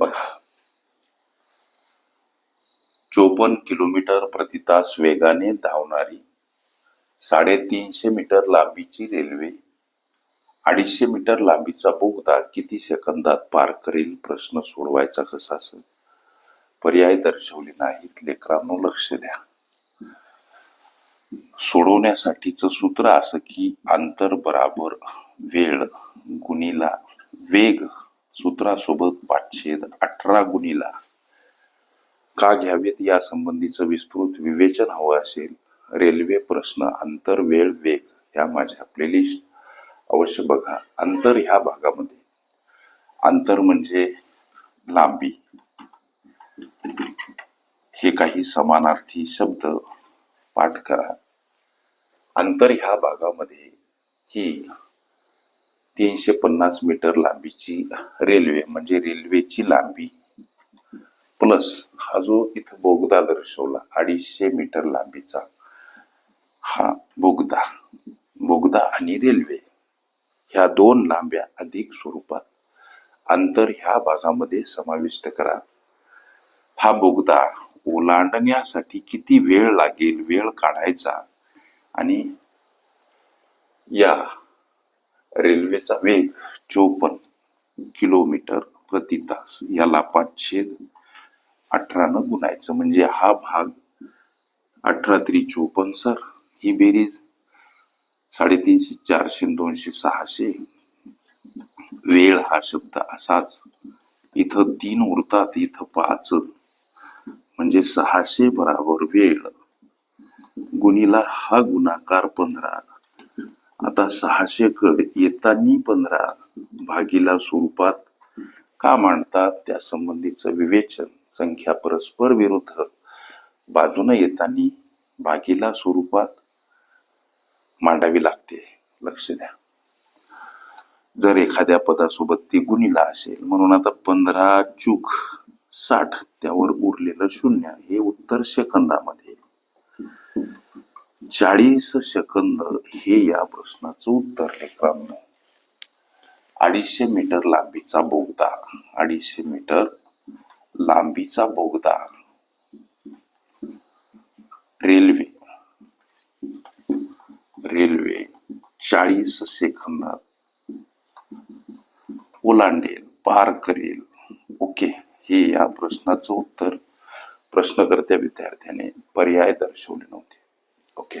बघा. चोपन्न किलोमीटर प्रति तास वेगाने धावणारी साडेतीनशे मीटर लांबीची रेल्वे अडीचशे मीटर लांबीचा बोगदा किती सेकंदात पार करेल प्रश्न सोडवायचा कसा असेल? पर्याय दर्शवले नाहीत लेकरांनो लक्ष द्या. सोडवण्यासाठीच सूत्र असं की अंतर बराबर वेळ गुणीला वेग सूत्रासोबत पाठछेद अठरा गुणीला का घ्यावेत या संबंधीचं विस्तृत विवेचन हवं असेल? रेल्वे प्रश्न अंतर वेळ वेग ह्या माझ्या प्लेलिस्ट अवश्य बघा. अंतर ह्या भागामध्ये. अंतर म्हणजे लांबी. हे काही समानार्थी शब्द पाठ करा. अंतर ह्या भागामध्ये ही तीनशे पन्नास मीटर लांबीची रेल्वे म्हणजे रेल्वेची लांबी प्लस हा जो इथं बोगदा दर्शवला अडीचशे मीटर लांबीचा हा बोगदा बोगदा आणि रेल्वे ह्या दोन लांब्या अधिक स्वरूपात अंतर ह्या भागामध्ये समाविष्ट करा. हा बोगदा ओलांडण्यासाठी किती वेळ लागेल वेळ काढायचा आणि या रेल्वेचा वेग चोपन्न किलोमीटर प्रति तास. याला पाचशे अठरानं गुणायचं. म्हणजे हा भाग अठरा त्रि चोपन्न सर. ही बेरीज साडेतीनशे चारशे दोनशे सहाशे. वेळ हा शब्द असाच. इथं तीन उरतात इथं पाच. म्हणजे सहाशे बराबर वेळ. गुणीला हा गुणाकार पंधरा. आता सहाशे कड येतानी पंधरा भागीला स्वरूपात का मांडतात? त्या संबंधीचं विवेचन संख्या परस्पर विरुद्ध बाजूने येतानी भागीला स्वरूपात मांडावी लागते. लक्ष द्या. जर एखाद्या पदासोबत ती गुणीला असेल म्हणून आता पंधरा चूक साठ त्यावर उरलेलं शून्य हे उत्तर सेकंदामध्ये चाळीस सेकंद हे या प्रश्नाचं उत्तर लेकरांनो अडीचशे मीटर लांबीचा बोगदा. अडीचशे मीटर लांबीचा बोगदा. रेल्वे. रेल्वे चाळीस सेकंदात ओलांडेल पार करेल. ओके हे या प्रश्नाचं उत्तर प्रश्नकर्त्या विद्यार्थ्याने पर्याय दर्शवले नव्हते ओके